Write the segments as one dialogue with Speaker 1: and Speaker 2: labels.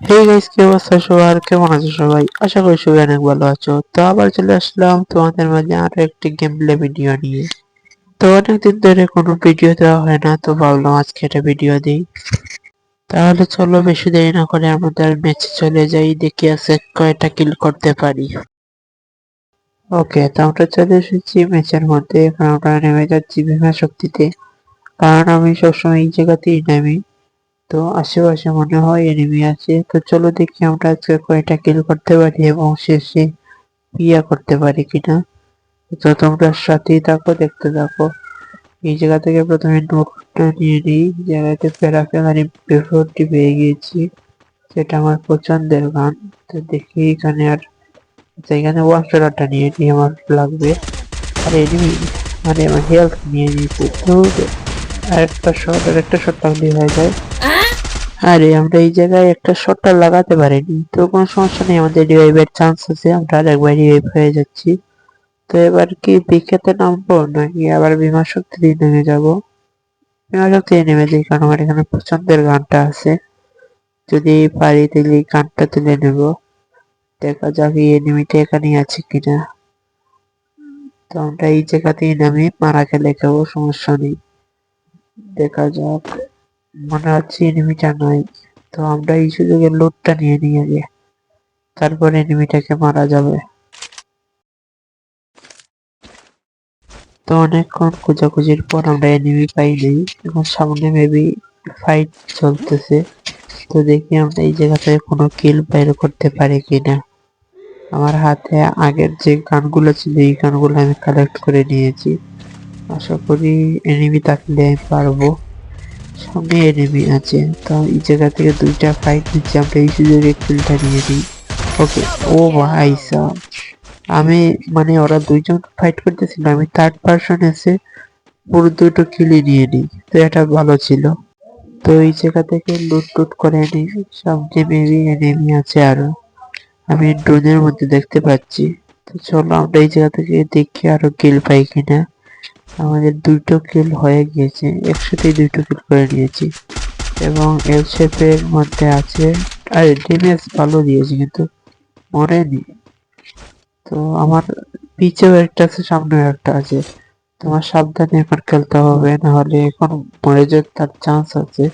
Speaker 1: Hey guys কি অবস্থা সবার? কেমন আছো সবাই? আশা করি সবাই অনেক ভালো আছো। তো আবার চলে আসলাম তোমাদের মাঝে আরও একটি গেম প্লে ভিডিও নিয়ে। তো অনেকদিন ধরে কোনো ভিডিও দেওয়া হয় না, তো ভাবলাম আজকে একটা ভিডিও দিই। তাহলে চলো বেশি দেরি না করে আমাদের ম্যাচে চলে যাই, দেখি আছে কয়টা কিল করতে পারি। ওকে তো আমরা চলে এসেছি ম্যাচের মধ্যে এখন আমরা নেমে যাচ্ছি বিমা শক্তিতে। কারণ আমি সবসময় এই জায়গাতেই নামি। তো আশেপাশে মনে হয় এনিমি আছে। তো চলো দেখি আমরা আজকে কয়টা কিল করতে পারি এবং শেষে ইয়া করতে পারি কিনা। তো তোমরা সাথেই থাকো, দেখতে থাকো। এই জায়গা থেকে প্রথমে নোটটা নিয়ে নিই। জায়গাতে প্যারাফেলারি পেপারটি পেয়ে গিয়েছি। সেটা আমার পছন্দের গান। তো দেখি এখানে আর এখানে ওয়ান নিয়ে নিই, আমার লাগবে। আর এনিমি মানে আমার হেলথ নিয়ে নিয়েছি তো আরেকটা শট আর একটা শট লাগলেই হয়ে যায়। আরে আমরা এই জায়গায় একটা শটটা লাগাতে পারিনি। তো কোনো সমস্যা নেই আমাদের রিভাইভের চান্স আছে আমরা আরেকবার রিভাইভ হয়ে যাচ্ছি। তো এবার কি বিখ্যাতে নামবো নাকি আবার বিমা শক্তি দিয়ে নেমে যাব? বিমা শক্তি নেমে যাই কারণ আমার এখানে পছন্দের গানটা আছে। যদি পারি তাহলে এই গানটা তুলে নেব। দেখা যাক এই এনিমিটা এখানেই আছে কিনা। তো আমরা এই জায়গাতেই নামি মারা খেলে খাব সমস্যা নেই। দেখা যাক। মনে হচ্ছে এনিমিটা নাই। তো আমরা এই সুযোগে লুটটা নিয়ে নিয়ে আগে। তারপর এনিমিটাকে মারা যাবে। তো অনেকক্ষণ খোঁজাখুঁজির পর আমরা এনিমি পাই নাই। এখন সামনে মেবি ফাইট চলতেছে। তো দেখি আমরা এই জায়গা থেকে কোনো কিল বাইর করতে পারি কিনা। আমার হাতে আগের যে গানগুলো ছিল, এই গানগুলো আমি কালেক্ট করে নিয়েছি। আশা করি এনিমি থাকলে পারব। সামনে এনিমি আছে, তো এই জায়গা থেকে দুইটা ফাইট নিচ্ছে আমরা এই সুযোগে কিলটা নিয়ে নিই। ওকে ও ভাই আমি মানে ওরা দুইজন ফাইট করতেছিল, আমি থার্ড পার্সন এসে পুরো দুটো কিলি নিয়ে নিই, তো এটা ভালো ছিল। তো এই জায়গা থেকে লুট টুট করে নিই সামনে মেবি এনিমি আছে আরও। আমি ড্রোনের মধ্যে দেখতে পাচ্ছি। তো চলো আমরা এই জায়গা থেকে দেখি আরও কিল পাই কিনা। আমাদের দুটো কিল হয়ে গিয়েছে। একসাথেই দুটো কিল করে নিয়েছি। এবং এল শেপের মধ্যে আছে, আর ড্যামেজ ভালো দিয়েছে কিন্তু মরেনি। তো আমার পিছেও একটা আছে, সামনেও একটা আছে। তোমার সাবধানে এখন খেলতে হবে না হলে এখন মরে যাওয়ার তার চান্স আছে।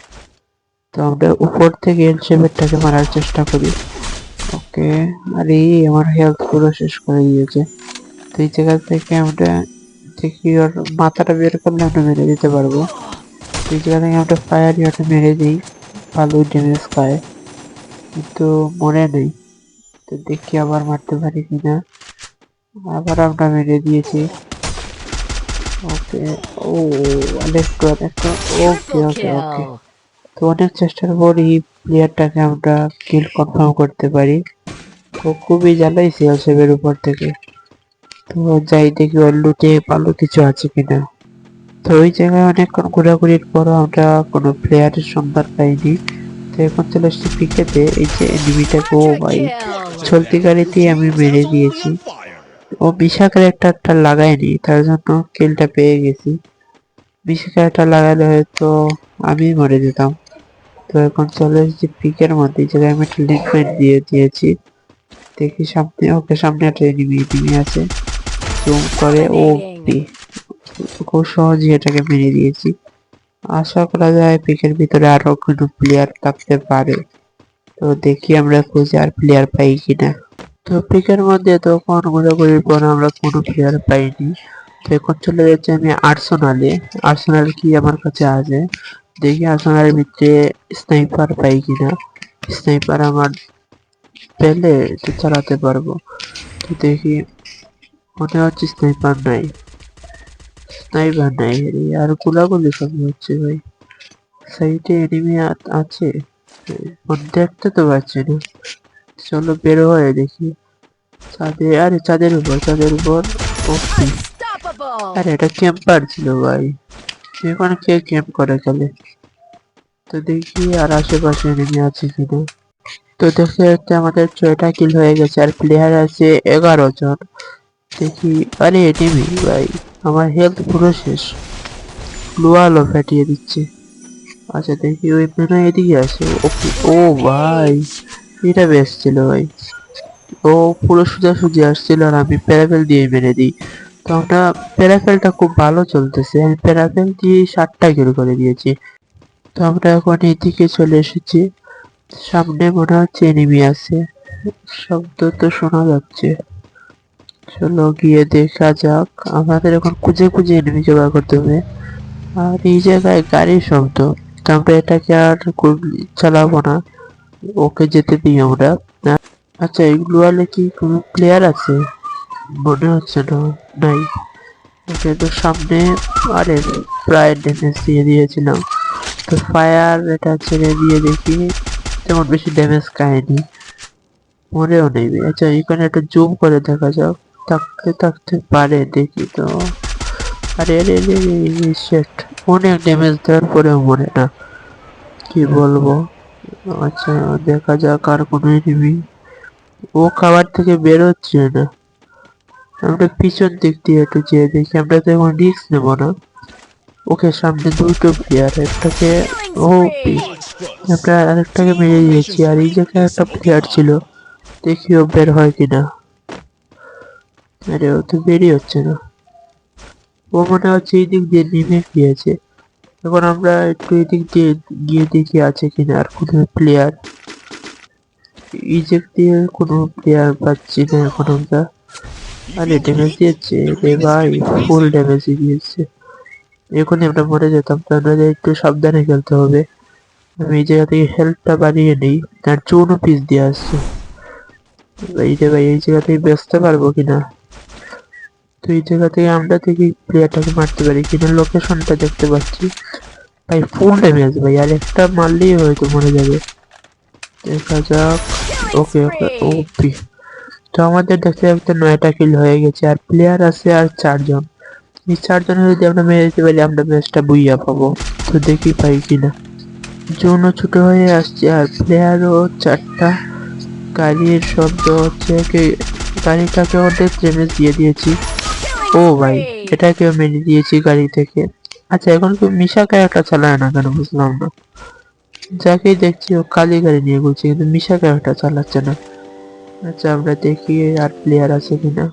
Speaker 1: তো আমরা উপর থেকে এল শেপেরটাকে মারার চেষ্টা করি। ওকে আরে, আমার হেলথ পুরো শেষ করে দিয়েছে। তো এই জায়গা থেকে আমরা দেখি ওর মাথাটা বের করলে আমরা মেরে দিতে পারব। এই জায়গা থেকে আমরা ফায়ার ইয়ারটা মেরে দিই ভালো ড্যামেজ খায় কিন্তু মরে নেই। তো দেখি আবার মারতে পারি কিনা। আবার আমরা মেরে দিয়েছি। ওকে ও আরেকটু আরেকটু ওকে ওকে ওকে। তো অনেক চেষ্টার পর এই প্লেয়ারটাকে আমরা কিল কনফার্ম করতে পারি। তো খুবই জ্বালাইছি সেভের উপর থেকে। তো যাই দেখি ওর লুটে ভালো কিছু আছে কিনা। তো ওই জায়গায় অনেকক্ষণ ঘোরাঘুরির পর আমরা কোনো প্লেয়ারের সন্ধান পাইনি। তো এখন চলে আসছি পিকেতে, এই যে এনিমিটাকে ও ভাই. চলতি গাড়িতেই আমি মেরে দিয়েছি। ও বিশা ক্যারেক্টারটা লাগায়নি, তার জন্য কিলটা পেয়ে গেছি। বিশা ক্যারেক্টার লাগালে হয়তো আমি মরে যেতাম। তো এখন চলে এসেছি পিকের মধ্যে, এই জায়গায় আমি একটা লিঙ্ক দিয়ে দিয়েছি। দেখি সামনে, ওকে সামনে একটা এনিমি এনিমি আছে। জুম করে ও পি খুব সহজেই এটাকে মেরে দিয়েছি। আশা করা যায় পিকের ভিতরে আরও কোনো প্লেয়ার থাকতে পারে। তো দেখি আমরা খুঁজে আর প্লেয়ার পাই কিনা। তো পিকের মধ্যে তখন ঘোরাঘুরির পর আমরা কোনো প্লেয়ার পাইনি। তো এখন চলে যাচ্ছি আমি আর্সোনালে। আর্সোনাল কি আমার কাছে আছে? দেখি আর্সোনালের ভিতরে স্নাইপার পাই কিনা। স্নাইপার আমার পেলে চালাতে পারব। তো দেখি মনে হচ্ছে স্নাইপার নাই। স্নাইপার নাই আর গোলাগুলি সব হচ্ছে ভাই। সাইডে এনিমি আছে। দেখতে তো পাচ্ছি না। চলো বের হয়ে দেখি। চাঁদে আরে চাঁদের উপর চাঁদের উপর। আরে এটা ক্যাম্পার ছিল ভাই। এখন কে ক্যাম্প করে খেলে তো দেখি আর আশেপাশে এনিমি আছে কিনা। তো দেখতে দেখতে আমাদের ছয়টা কিল হয়ে গেছে। আর প্লেয়ার আছে এগারো জন। দেখি, আরে এনিমি ভাই, আমার হেলথ পুরো শেষ। লোয়ালো ফেটিয়ে দিচ্ছে। আচ্ছা দেখি, ওই হয় এদিকে আসে। ওকে, ও ভাই, এটা বেশ ছিল, ভাই। ও পুরো সোজাসুজি আসছিল আর আমি প্যারাফেল দিয়ে মেরে দিই। তো আমরা প্যারাফেলটা খুব ভালো চলতেছে। আমি প্যারাফেল দিয়ে ষাটটা কিল করে দিয়েছি। তো আমরা এখন এদিকে চলে এসেছি। সামনে মনে হচ্ছে এনিমি আছে। শব্দ তো শোনা যাচ্ছে। চলো গিয়ে দেখা যাক। আমাদের এখন খুঁজে খুঁজে এনিমি জোগাড় করতে হবে। আর এই জায়গায় গাড়ির শব্দ। আমরা এটাকে আর চালাবো না। ওকে যেতে দিই আমরা। আচ্ছা এগুলো আলে কি কোনো প্লেয়ার আছে? মনে হচ্ছে না। নাই। তো সামনে আরে, প্রায় ড্যামেজ দিয়ে দিয়েছিলাম। তো ফায়ার এটা ছেড়ে দিয়ে দেখি। তেমন বেশি ড্যামেজ খায়নি মনেও নেই। আচ্ছা এখানে একটা জুম করে দেখা যাক। থাকতে থাকতে পারে, দেখি তো। আরে আরে আরে সেট অনেক ড্যামেজ দেওয়ার পরেও মরে না। কি বলব? আচ্ছা দেখা যাক আর কোনো এনিমি ও খাবার থেকে বেরোচ্ছে না। আমরা পিছন দিক দিয়ে একটু যেয়ে দেখি আমরা তো এখন রিক্স নেব না। ওকে, সামনে দুটো প্লেয়ার একটাকে ও আমরা আরেকটাকে মেরে দিয়েছি। আর এই জায়গায় একটা প্লেয়ার ছিল, দেখি ও বের হয় কিনা। আরে, ও তো বেরিয়ে হচ্ছে না। ও মনে হচ্ছে এই দিক দিয়ে নেমে গিয়েছে। এখন আমরা একটু এদিক দিয়ে গিয়ে দেখি আছে কিনা আর কোনো প্লেয়ার দিক দিয়ে কোনো প্লেয়ার পাচ্ছি না এখন আমরা। আরে ড্যামেজ দিয়েছে। রে ভাই ফুল ড্যামেজ দিয়েছে। এখন আমরা মরে যেতাম, তো আমাদের একটু সাবধানে খেলতে হবে। আমি এই জায়গা থেকে হেল্পটা বাড়িয়ে নিই, তার চুনও পিস দিয়ে আসছে। এই যে ভাই, এই জায়গা থেকে বেচতে পারব কিনা তো এই জায়গা থেকে আমরা থেকে প্লেয়ারটাকে মারতে পারি কিনা লোকেশনটা দেখতে পাচ্ছি। ভাই ফুল ড্যামেজ ভাই, আর একটা মারলেই হয়তো মরে যাবে। দেখা যাক। ওকে ওকে ওপি তো আমাদের দেখতে দেখতে নয়টা কিল হয়ে গেছে, আর প্লেয়ার আছে আর চারজন। এই চারজনে যদি আমরা মেরে দিতে পারি, আমরা ম্যাচটা বুইয়া পাবো। তো দেখি পাই কিনা। জোনও ছোট হয়ে আসছে, আর প্লেয়ারও চারটা। গাড়ির শব্দ হচ্ছে গাড়িটাকে অর্ধেক ড্যামেজ দিয়ে দিয়েছি। ও ভাই এটা কেউ মেরে দিয়েছি গাড়ি থেকে? আচ্ছা এখন তো মিশা ক্যারেক্টার চালায় না কেন বুঝলাম না। যাকেই দেখছি ও কালি গাড়ি নিয়ে ঘুরছে কিন্তু মিশা ক্যারেক্টার চালাচ্ছে না। আচ্ছা আমরা দেখি আর প্লেয়ার আছে কিনা।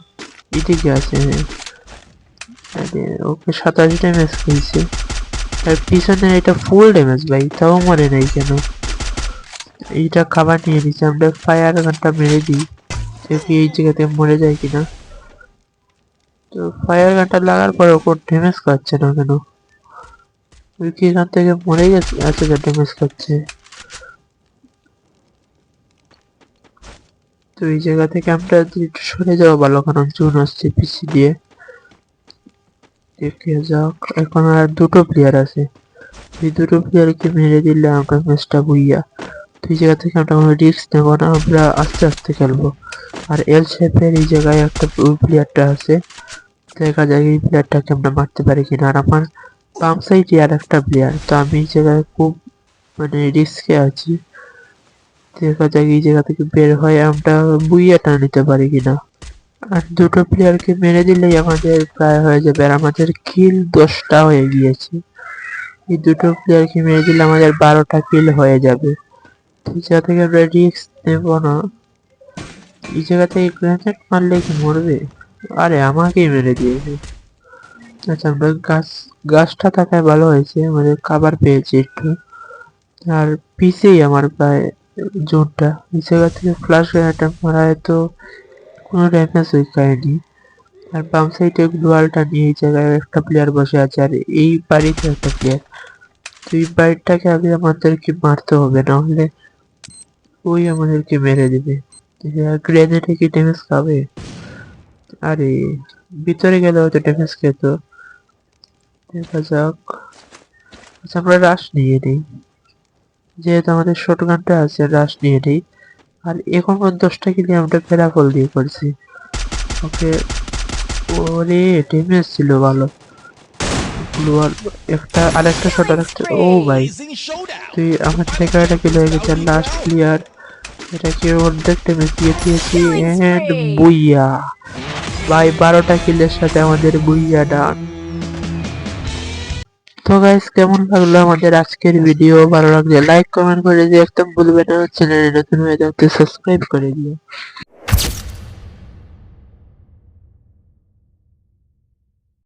Speaker 1: এদিকে আছে। আরে ওকে সাতাশ ড্যামেজ খেয়েছে। আর পিছনে এটা ফুল ড্যামেজ ভাই তাও মরে নাই কেন? এইটা খাবার নিয়ে নিচ্ছে আমরা ফায়ার গানটা মেরে দিই। দেখি এই জায়গাতে মরে যায় কিনা। তো ফায়ার গানটা লাগার পরে ওপর ড্যামেজ খাচ্ছে না কেন? কি এখান থেকে মরে গেছে? আচ্ছা ড্যামেজ খাচ্ছে তো এই জায়গা থেকে আমরা একটু সরে যাওয়া ভালো, কারণ চুন আসছে পিছি দিয়ে। দেখে যাক, এখন আর দুটো প্লেয়ার আছে। এই দুটো প্লেয়ারকে মেরে দিলে আমরা ম্যাচটা বুইয়া। তো এই জায়গা থেকে আমরা কোনো রিস্ক নেব না, আমরা আস্তে আস্তে খেলব। আর এল শেপের এই জায়গায় একটা প্লেয়ারটা আছে। দেখা যায় এই প্লেয়ারটাকে আমরা মারতে পারি কিনা। আর আমার বাম সাইডে আর একটা প্লেয়ার তো আমি এই জায়গায় খুব মানে রিস্কে আছি। দেখা যাক এই জায়গা থেকে বের হয়ে আমরা বুইয়াটা নিতে পারি কিনা। আর দুটো প্লেয়ারকে মেরে দিলেই আমাদের প্রায় হয়ে যাবে। আর আমাদের কিল দশটা হয়ে গিয়েছে। এই দুটো প্লেয়ারকে মেরে দিলে আমাদের বারোটা কিল হয়ে যাবে। এই থেকে আমরা রিস্ক নেব না। এই জায়গা থেকে গ্রেনেড মারলে কি মরবে? আরে, আমাকেই মেরে দিয়েছে। আচ্ছা গাছ, গাছটা থাকায় ভালো হয়েছে, আমাদের খাবার পেয়েছি একটু। আর পিছেই আমার প্রায় জোনটা এই জায়গা থেকে ফ্লাশ গ্রেনেডটা মারায় তো কোনো ড্যামেজ হয়ে খায়নি আর বাম সাইডে গ্লোয়ালটা নিয়ে এই জায়গায় একটা প্লেয়ার বসে আছে, আর এই বাড়িতে একটা প্লেয়ার তো এই বাড়িটাকে আগে আমাদেরকে মারতে হবে না হলে ওই আমাদেরকে মেরে দেবে। গ্রেনেডে কি ড্যামেজ খাবে। আরে, ভিতরে গেলে হয়তো ড্যামেজ খেত। দেখা যাক। আচ্ছা আমরা রাশ নিয়ে নিই। যেহেতু আমাদের শর্ট গানটা আছে রাশ নিয়ে নিই। আর এখন পর্যন্ত দশটা কিনে আমরা ফেরাফল দিয়ে করছি। ওকে, ওরে ড্যামেজ ছিল ভালো। গ্লোয়াল একটা, আরেকটা শট আরেকটা, ও ভাই। তুই আমার থেকে একটা কিলো হয়ে গেছে লাস্ট প্লেয়ার এটাকে অর্ধেক ড্যামেজ দিয়ে দিয়েছি? এন্ড বুইয়া। ভাই, বারোটা কিলের সাথে আমাদের বুইয়া ডান তো গাইস কেমন লাগল আমাদের আজকের ভিডিও ভালো লাগলে লাইক কমেন্ট করে দিয়ে একদম ভুলবে না চ্যানেলে নতুন হয়ে থাকতে সাবস্ক্রাইব করে দিও।